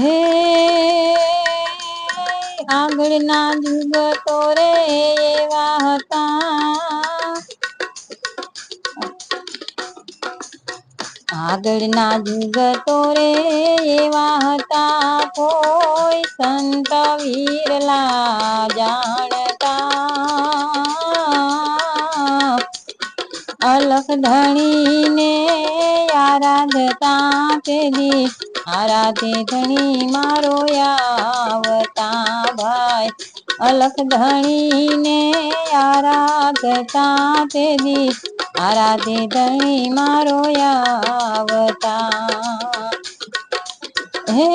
હે, આગળના જુગતો રે એવા હતા. આગળના જુગતો રે એવા હતા, કોઈ સંત વીરલા જાણતા. અલખ ધણીને આરાધતા તેદી આરાધે ધણી મારો આવતા ભાઈ. અલખ ધણીને આરાધતા તેદી આરાધે ધણી મારો આવતા હે,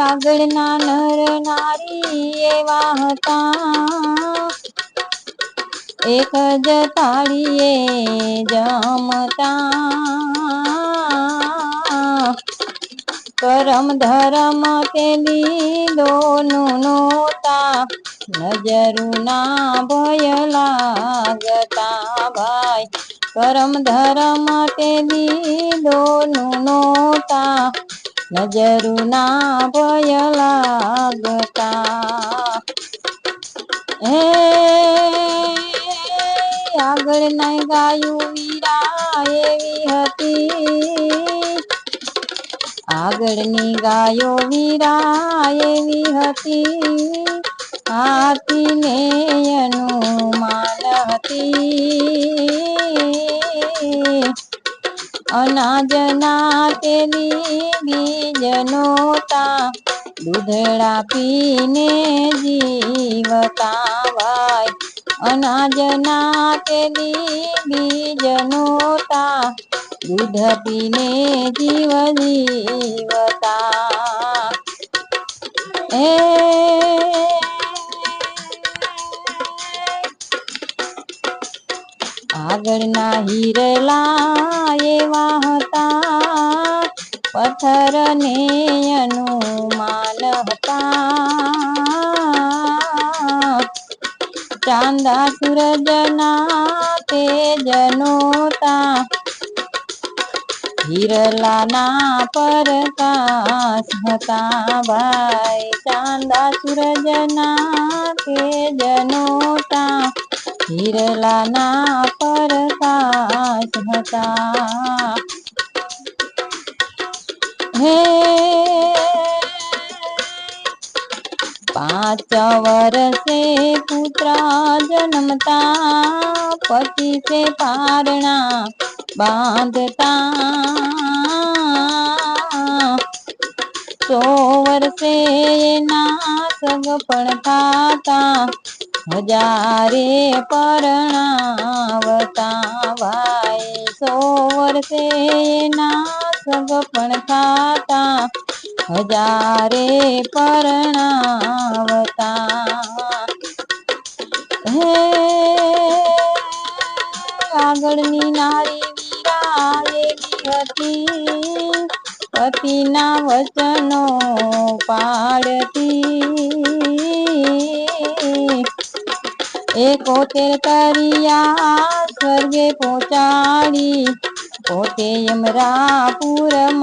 આગળના નર નારી એવા હતા. એક જ તાળીએ જમતા. કરમ ધરમ પેલી દોનું નોતા નજરું ના ભય લાગતા ભાઈ. કરમ ધરમ પેલી દોનું નોતા નજરું ના ભય લાગતા. હે, આગળ નહીં ગાયું વીરા એવી આગળની ગાયો વીરા એવી હતી હાથીને અનુમાન હતી. અનાજના તેલી બીજ નોતા દૂધડા પીને જીવતા વાય. અનાજના તેલી બીજ નોતા દૂધ પીને જીવ જીવતા એ આગળના હિરલા એવા હતા પથ્થર ને અનુમાન હતા ચાંદા સૂરજના તેજ નોતા હિરલાના પરકાશ હતા ભાઈ. ચાંદા સૂરજના તેજ નોતા હિરલાના પરકાશ હતા. હે પાંચ વર્ષે પુત્ર જન્મતા પતિ છે પારણા બાંધતા સો વર્ષે ના સગ પણ ખાતા હજારે પરણાવતા ભાઈ સો વર્ષે ના સગ પણ ખાતા હજારે પરણાવતા. હે, આગળની નારી હતી પતિના વચનો પાળતી એકોતેર તરિયા સ્વર્ગે પહોંચાડી, પોતે યમરાપુરમાં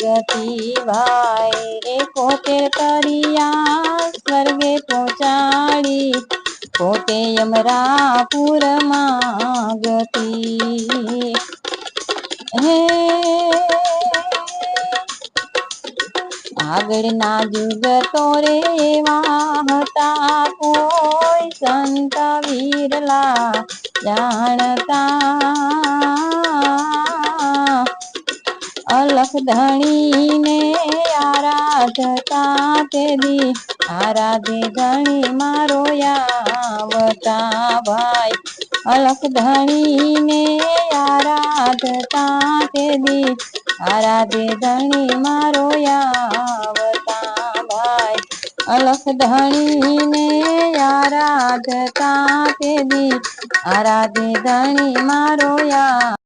ગતી ભાઈ એકોતેર તરિયા સ્વર્ગે પહોંચાડી, પોતે યમરાપુરમાં ગતી આગળના જુગતો રે એવા હતા, કોઈ સંત વીરલા જાણતા. અલખ ધણીને આરાધતા તેદી આરાધે ધણી મારો યાવતા ભાઈ. અલખ ધણીને આરાધતા તેદી આરાધે ધણી મારો આવતા ભાઈ. અલખ ધણીને આરાધતા તેદી આરાધે ધણી મારો